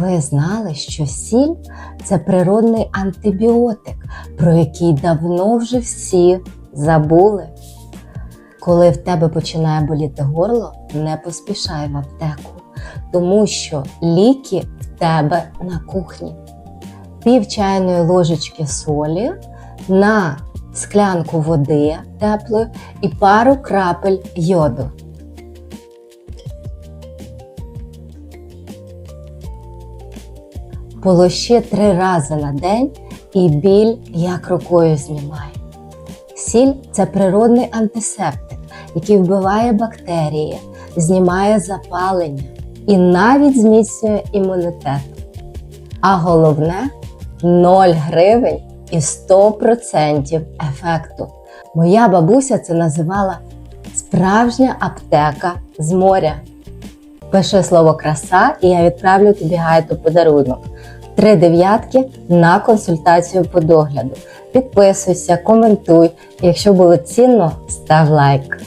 ви знали, що сіль це природний антибіотик, про який давно вже всі забули? Коли в тебе починає боліти горло, не поспішай в аптеку, тому що ліки в тебе на кухні. Пів чайної ложечки солі на склянку води теплої і пару крапель йоду. Полощи три рази на день і біль як рукою знімає. Сіль це природний антисептик, який вбиває бактерії, знімає запалення і навіть зміцнює імунітет. А головне 0 гривень і 100% ефекту. Моя бабуся це називала справжня аптека з моря. Пиши слово краса, і я відправлю тобі гайду подарунок. Три дев'ятки на консультацію по догляду. Підписуйся, коментуй. Якщо було цінно, став лайк.